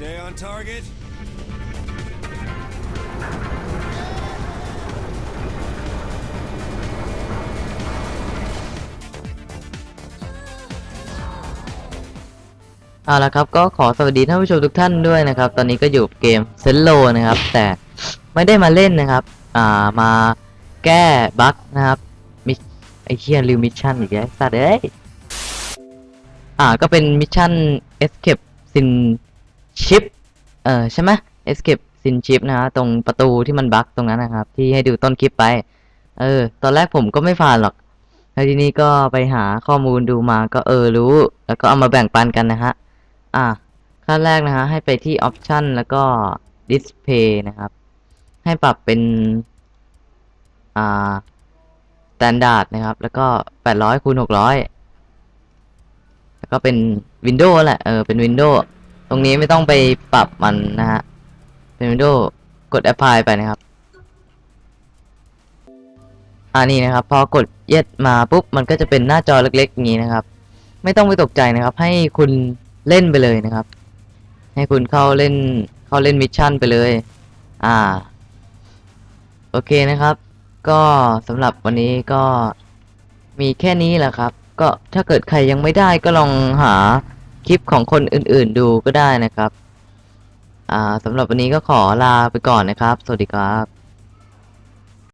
Stay on target. เอาละครับก็ขอสวัสดีท่านผู้ชมทุกท่านด้วยนะครับ ตอนนี้ก็อยู่เกมเซนโลนะครับ แต่ไม่ได้มาเล่นนะครับ อ่ามาแก้บั๊กนะครับมิไอเคียลืมมิชชั่นอีกแล้วสัตว์เอ้ยอ่าก็เป็นมิชชั่น escape sin chip เออใช่ไหม escape sin chip นะฮะตรงประตูที่มันบั๊กตรงนั้นนะครับ ที่ให้ดูต้นคลิปไป เออ ตอนแรกผมก็ไม่ผ่านหรอกแล้วทีนี้ก็ไปหาข้อมูลดูมาก็เออรู้ แล้วก็เอามาแบ่งปันกันนะฮะ อะขั้นแรกนะฮะให้ไปที่ Option แล้วก็ Display นะครับ ให้ปรับเป็น อ่า Standard นะครับ แล้วก็ 800คูณ600 แล้วก็เป็น Windows แหละ เออ เป็น Windows ตรงนี้ไม่ต้องไปปรับมันนะฮะเป็น Windows กด Apply ไปนะครับอ่านี่นะครับ พอกดเย็ดมาปุ๊บ มันก็จะเป็นหน้าจอเล็กๆอย่างนี้นะครับ ไม่ต้องไปตกใจนะครับ ให้คุณเล่นไปเลยนะครับ ให้คุณเข้าเล่นเข้าเล่นมิชชั่นไปเลย อ่า โอเคนะครับ ก็สำหรับวันนี้ก็มีแค่นี้แหละครับ ก็ถ้าเกิดใครยังไม่ได้ก็ลองหา คลิปของคนอื่นๆดูก็ได้นะครับ อ่าสำหรับวันนี้ก็ขอลาไปก่อนนะครับ สวัสดีครับ